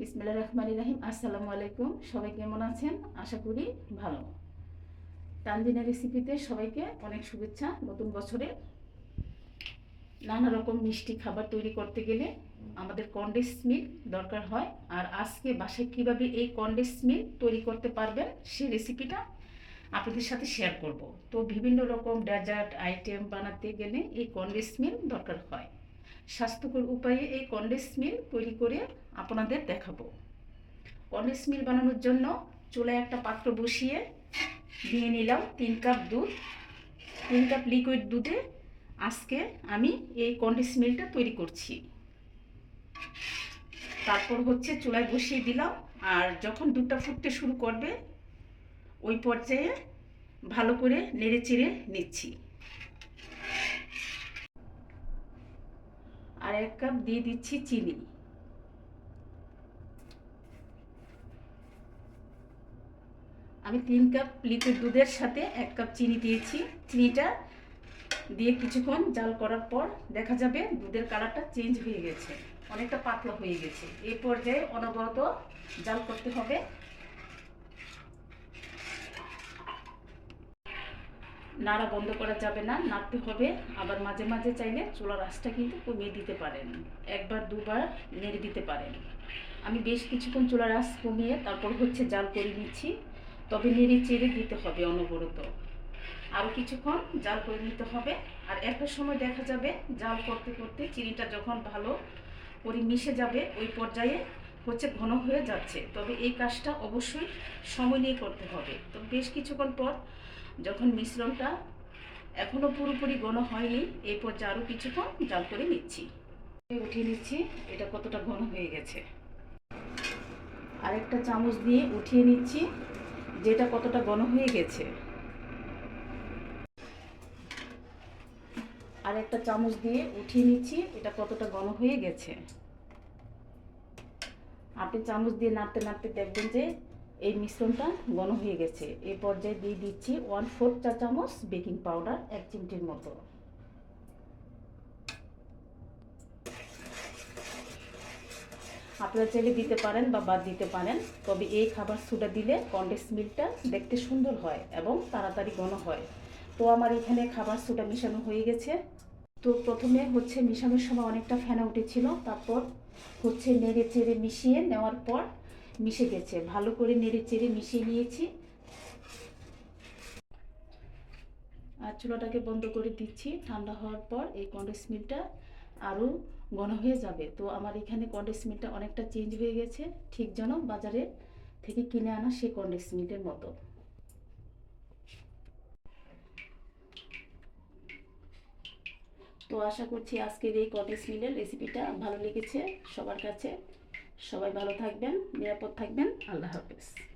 বিসমিল্লাহ রহমান রাহিম। আসসালামু আলাইকুম। সবাই কেমন আছেন? আশা করি ভালো। তানজিনা রেসিপিতে সবাইকে অনেক শুভেচ্ছা নতুন বছরে। নানা রকম মিষ্টি খাবার তৈরি করতে গেলে আমাদের কন্ডেন্স মিল্ক দরকার হয়। আর আজকে বাসায় কীভাবে এই কন্ডেন্স মিল্ক তৈরি করতে পারবেন সেই রেসিপিটা আপনাদের সাথে শেয়ার করব। তো বিভিন্ন রকম ডেজার্ট আইটেম বানাতে গেলে এই কন্ডেন্স মিল্ক দরকার হয়। স্বাস্থ্যকর উপায়ে এই কন্ডেন্স মিল তৈরি করে আপনাদের দেখাবো। কন্ডেন্স মিল বানানোর জন্য চুলায় একটা পাত্র বসিয়ে দিয়ে নিলাম তিন কাপ দুধ। তিন কাপ লিকুইড দুধে আজকে আমি এই কন্ডেন্স মিলটা তৈরি করছি। তারপর হচ্ছে চুলায় বসিয়ে দিলাম আর যখন দুধটা ফুটতে শুরু করবে, ওই পর্যায়ে ভালো করে নেড়ে চেড়ে নিচ্ছি। আর এক কাপ দিয়ে দিচ্ছি চিনি। আমি তিন কাপ লিকুইড দুধের সাথে এক কাপ চিনি দিয়েছি। চিনিটা দিয়ে কিছুক্ষণ জাল করার পর দেখা যাবে দুধের কালারটা চেঞ্জ হয়ে গেছে, অনেকটা পাতলা হয়ে গেছে। এই পর্যায়ে অনবরত জাল করতে হবে। নাড়া বন্ধ করা যাবে না, নাড়তে হবে। আবার মাঝে মাঝে চাইলে চুলার আঁচটা কিন্তু কমিয়ে দিতে পারেন। একবার, দুবার নেড়ে দিতে পারেন। আমি বেশ কিছুক্ষণ চুলার আঁচ কমিয়ে তারপর হচ্ছে জাল করে নিচ্ছি। তবে নেড়ে চেড়ে দিতে হবে অনবরত। আরও কিছুক্ষণ জাল করে নিতে হবে। আর একটা সময় দেখা যাবে, জাল করতে করতে চিনিটা যখন ভালো করে মিশে যাবে, ওই পর্যায়ে হচ্ছে ঘন হয়ে যাচ্ছে। তবে এই কাজটা অবশ্যই সময় নিয়ে করতে হবে। তো বেশ কিছুক্ষণ পর যখন মিশ্রণটা এখনও পুরোপুরি ঘন হয়নি, এই পর্যায়ে আরও কিছুক্ষণ জাল করে নিচ্ছি। উঠিয়ে নিচ্ছি, এটা কতটা ঘন হয়ে গেছে। আরেকটা চামচ দিয়ে উঠিয়ে নিচ্ছি, যেটা কতটা ঘন হয়ে গেছে। আর একটা চামচ দিয়ে উঠিয়ে নিচ্ছি, এটা কতটা ঘন হয়ে গেছে। আপনি চামচ দিয়ে নাড়তে নাড়তে দেখবেন যে এই মিশ্রণটা ঘন হয়ে গেছে। এই পর্যায়ে দিয়ে দিচ্ছি ওয়ান ফোর চা চামচ বেকিং পাউডার এক চিমটির মতো। আপনারা চাইলে দিতে পারেন বা বাদ দিতে পারেন, তবে এই খাবার সুটা দিলে কন্ডেন্স মিল্কটা দেখতে সুন্দর হয় এবং তাড়াতাড়ি ঘন হয়। তো আমার এখানে খাবার সুটা মিশানো হয়ে গেছে। তো প্রথমে হচ্ছে মেশানোর সময় অনেকটা ফেনা উঠেছিল, তারপর হচ্ছে নেড়ে চেড়ে মিশিয়ে নেওয়ার পর মিশে গেছে। ভালো করে নেড়ে চেড়ে মিশিয়ে নিয়েছি। আর চুলাটাকে বন্ধ করে দিচ্ছি। ঠান্ডা হওয়ার পর এই কন্ডেন্স মিল্কটা আরও ঘন হয়ে যাবে। তো আমার এখানে কন্ডেন্স মিল্কটা অনেকটা চেঞ্জ হয়ে গেছে। ঠিক যেন বাজারে থেকে কিনে আনা সেই কন্ডেন্স মিল্কের মতো। তো আশা করছি আজকের এই কটেজ মিলের রেসিপিটা ভালো লেগেছে সবার কাছে। সবাই ভালো থাকবেন নিরাপদ থাকবেন। আল্লাহ হাফেজ।